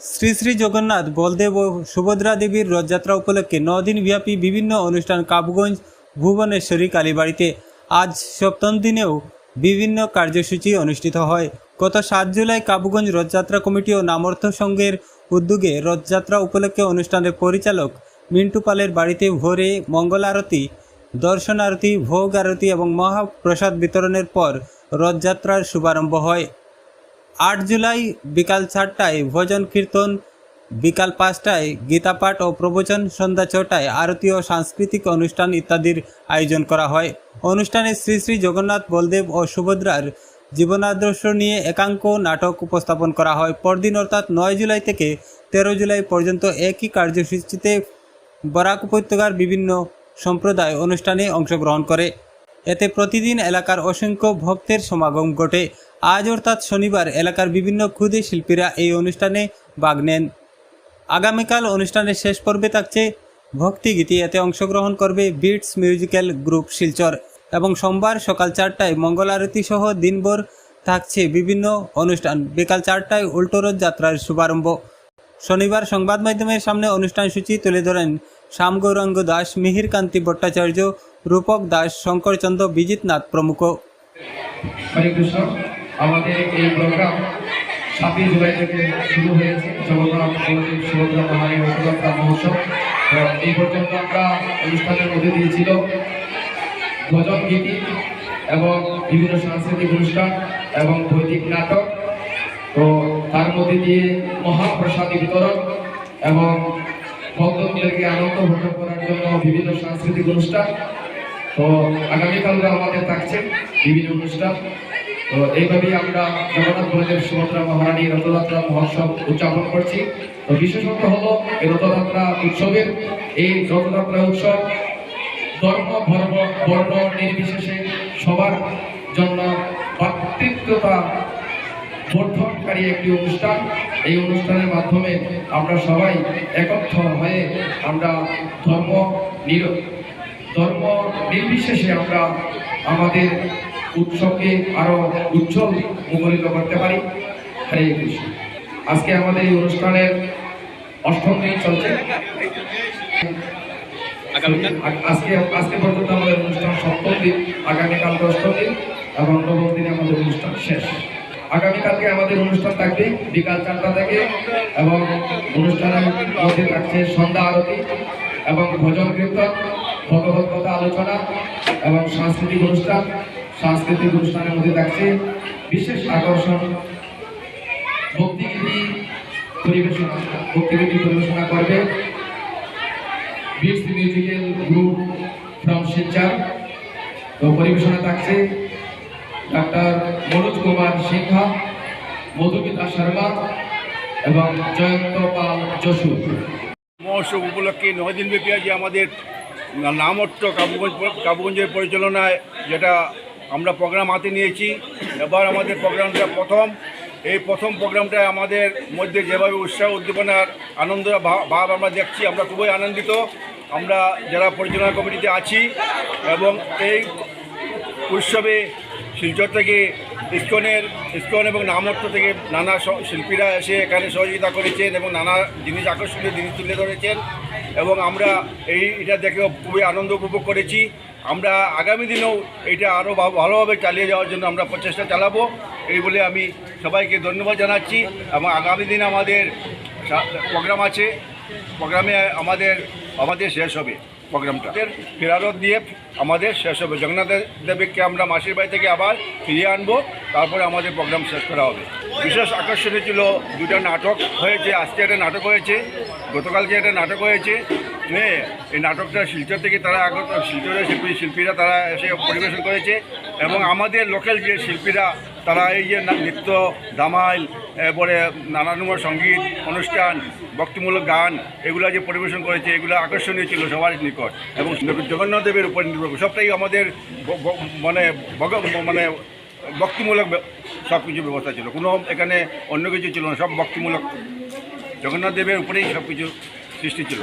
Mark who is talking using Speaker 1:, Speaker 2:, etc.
Speaker 1: শ্রী শ্রী জগন্নাথ, বলদেব ও সুভদ্রা দেবীর রথযাত্রা উপলক্ষে নদিন ব্যাপী বিভিন্ন অনুষ্ঠান কাবগঞ্জ, ভুবনেশ্বরী, কালীবাড়িতে। আজ সপ্তম দিনেও বিভিন্ন কার্যসূচি অনুষ্ঠিত হয়। গত সাত জুলাই কাবগঞ্জ রথযাত্রা কমিটি ও নামর্থ সংঘের উদ্যোগে রথযাত্রা উপলক্ষে অনুষ্ঠানের পরিচালক মিন্টু পালের বাড়িতে ভোরে মঙ্গল আরতি দর্শন আরতি ভোগ আরতি এবং মহাপ্রসাদ বিতরণের পর রথযাত্রার শুভারম্ভ হয়। আট জুলাই বিকাল চারটায় ভজন কীর্তন, বিকাল পাঁচটায় গীতাপাঠ ও প্রবচন, সন্ধ্যা ছটায় আরতি ও সাংস্কৃতিক অনুষ্ঠান ইত্যাদির আয়োজন করা হয়। অনুষ্ঠানে শ্রী শ্রী জগন্নাথ, বলদেব ও সুভদ্রার জীবনাদর্শ নিয়ে একাঙ্ক নাটক উপস্থাপন করা হয়। পরদিন অর্থাৎ নয় জুলাই থেকে তেরো জুলাই পর্যন্ত একই কার্যসূচিতে বরাক উপত্যকার বিভিন্ন সম্প্রদায় অনুষ্ঠানে অংশগ্রহণ করে। এতে প্রতিদিন এলাকার অসংখ্য ভক্তের সমাগম ঘটে। আজ অর্থাৎ শনিবার এলাকার বিভিন্ন ক্ষুদে শিল্পীরা এই অনুষ্ঠানে ভাগ নেন। আগামীকাল অনুষ্ঠানের শেষ পর্বে থাকছে ভক্তিগীতি এতে অংশগ্রহণ করবে বিটস মিউজিক্যাল গ্রুপ শিলচর এবং সোমবার সকাল চারটায় মঙ্গল আরতি সহ দিনভর থাকছে বিভিন্ন অনুষ্ঠান। বিকাল চারটায় উল্টোরথ যাত্রার শুভারম্ভ। শনিবার সংবাদ মাধ্যমের সামনে অনুষ্ঠান সূচি তুলে ধরেন শ্যাম গৌরাঙ্গ দাস মিহির কান্তি ভট্টাচার্য রূপক দাস, শঙ্করচন্দ্র বিজিত নাথ প্রমুখ।
Speaker 2: হরে কৃষ্ণ, আমাদের এই প্রোগ্রাম সাতই জুলাই থেকে শুরু হয়েছে। জগন্নাথ সুভদ্রা মহারী রথযাত্রা মহোৎসব। এই পর্যন্ত আমরা অনুষ্ঠানের মধ্যে দিয়েছিল ভজন, গীতি এবং বিভিন্ন সাংস্কৃতিক অনুষ্ঠান এবং বৈদিক নাটক। তো তার মধ্যে দিয়ে মহাপ্রসাদী বিতরণ এবং ভক্তদেরকে আনন্দ ভোগ করার জন্য বিভিন্ন সাংস্কৃতিক অনুষ্ঠান তো আগামীকালও আমাদের থাকছে বিভিন্ন অনুষ্ঠান। তো এইভাবেই আমরা জগন্নাথ বলদেব সুভদ্রা মহারানী রথযাত্রা মহোৎসব উদযাপন করছি। তো বিশেষত হলো এই রথযাত্রা উৎসবের এই রথযাত্রা উৎসব ধর্ম ধর্ম, বর্ণ নির্বিশেষে সবার জন্য ভাতৃত্বতা বর্ধনকারী একটি অনুষ্ঠান। এই অনুষ্ঠানের মাধ্যমে আমরা সবাই একত্র হয়ে আমরা ধর্ম নির ধর্ম নির্বিশেষে আমরা আমাদের উৎসবকে আরও উজ্জ্বল মুখরিত করতে পারি। হরে কৃষ্ণ। আজকে আমাদের এই অনুষ্ঠানের অষ্টম দিন চলছে। আজকে আজকে পর্যন্ত আমাদের অনুষ্ঠান সপ্তম দিন আগামীকাল অষ্টম দিন এবং নবম দিনে আমাদের অনুষ্ঠান শেষ। আগামীকালকে আমাদের অনুষ্ঠান থাকবে বিকাল চারটা থেকে এবং অনুষ্ঠানের মধ্যে থাকছে সন্ধ্যা আরতি এবং ভজন কীর্তন। ভগবত কথা আলোচনা এবং সাংস্কৃতিক অনুষ্ঠান, সাংস্কৃতিক অনুষ্ঠানের মধ্যে থাকছে বিশেষ আকর্ষণ, ভক্তিগীতি পরিবেশনা ভক্তিগীতি পরিবেশনা করবে beats musical group from Silchar তো পরিবেশনা থাকছে ডাক্তার মনোজ কুমার সিনহা মধুমিতা শর্মা এবং জয়ন্ত পাল যশু
Speaker 3: মহোৎসব উপলক্ষে নয় দিনব্যাপী আজ আমাদের নামত্ব কাবুগঞ্জ কাবুগঞ্জের পরিচালনায় যেটা আমরা প্রোগ্রাম হাতে নিয়েছি। এবার আমাদের প্রোগ্রামটা প্রথম। এই প্রথম প্রোগ্রামটা আমাদের মধ্যে যেভাবে উৎসাহ উদ্দীপনার আনন্দ ভাব আমরা দেখছি, আমরা খুবই আনন্দিত। আমরা যারা পরিচালনা কমিটিতে আছি এবং এই উৎসবে শিলচর থেকে ইস্কনের, ইস্কন এবং নামর্থ থেকে নানা শিল্পীরা এসে এখানে সহযোগিতা করেছেন এবং নানা জিনিস আকর্ষণীয় জিনিস তুলে ধরেছেন। এবং আমরা এই এটা দেখে খুবই আনন্দ উপভোগ করেছি। আমরা আগামী দিনেও এটা আরও ভালোভাবে চালিয়ে যাওয়ার জন্য আমরা প্রচেষ্টা চালাবো। এই বলে আমি সবাইকে ধন্যবাদ জানাচ্ছি এবং আগামী দিন আমাদের প্রোগ্রাম আছে। প্রোগ্রামে আমাদের আমাদের শেষ হবে প্রোগ্রামটা। ফেরারত দিয়ে আমাদের শেষ হবে। জগন্নাথ দেবীকে আমরা মাসির বাড়ি থেকে আবার ফিরিয়ে আনব, তারপরে আমাদের প্রোগ্রাম শেষ করা হবে। বিশেষ আকর্ষণীয় ছিল দুটা নাটক হয়েছে, আজকে একটা নাটক হয়েছে গতকালকে একটা নাটক হয়েছে হ্যাঁ এই নাটকটা শিলচর থেকে তারা আগত শিলচরের শিল্পী শিল্পীরা তারা এসে পরিবেশন করেছে এবং আমাদের লোকাল যে শিল্পীরা তারা এই যে নৃত্য দামাইল এরপরে নানান রকমের সংগীত অনুষ্ঠান, ভক্তিমূলক গান, এগুলো যে পরিবেশন করেছে, এগুলো আকর্ষণীয় ছিল সবার নিকট। এবং জগন্নাথ দেবের উপর নির্ভর সবটাই আমাদের মানে মানে ভক্তিমূলক সব কিছু ব্যবস্থা ছিল। কোনো এখানে অন্য কিছু ছিল না, সব ভক্তিমূলক। জগন্নাথ দেবের উপরেই সব কিছু সৃষ্টি ছিল।